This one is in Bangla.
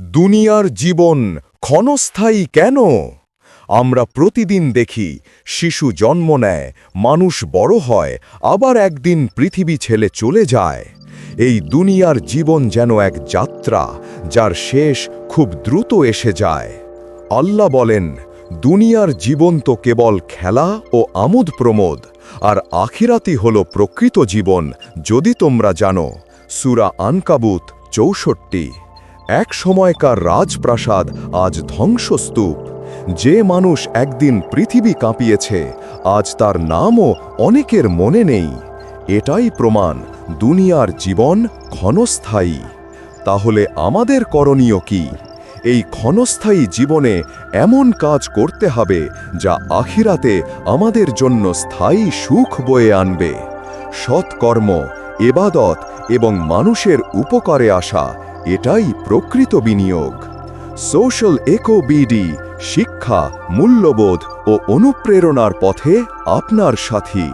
দুনিয়ার জীবন ক্ষণস্থায়ী কেন? আমরা প্রতিদিন দেখি, শিশু জন্ম নেয়, মানুষ বড় হয়, আবার একদিন পৃথিবী ছেলে চলে যায়। এই দুনিয়ার জীবন যেন এক যাত্রা, যার শেষ খুব দ্রুত এসে যায়। আল্লাহ বলেন, দুনিয়ার জীবন তো কেবল খেলা ও আমোদ প্রমোদ, আর আখিরাতি হল প্রকৃত জীবন, যদি তোমরা জানো। সুরা আনকাবুত চৌষট্টি। এক সময়কার রাজপ্রাসাদ আজ ধ্বংসস্তূপ। যে মানুষ একদিন পৃথিবী কাঁপিয়েছে, আজ তার নামও অনেকের মনে নেই। এটাই প্রমাণ দুনিয়ার জীবন ক্ষণস্থায়ী। তাহলে আমাদের করণীয় কি? এই ক্ষণস্থায়ী জীবনে এমন কাজ করতে হবে যা আখিরাতে আমাদের জন্য স্থায়ী সুখ বয়ে আনবে। সৎকর্ম, এবাদত এবং মানুষের উপকারে আসা এটাই প্রকৃত বিনিয়োগ। সোশ্যাল একো বিডি শিক্ষা মূল্যবোধ ও অনুপ্রেরণার পথে আপনার সাথী।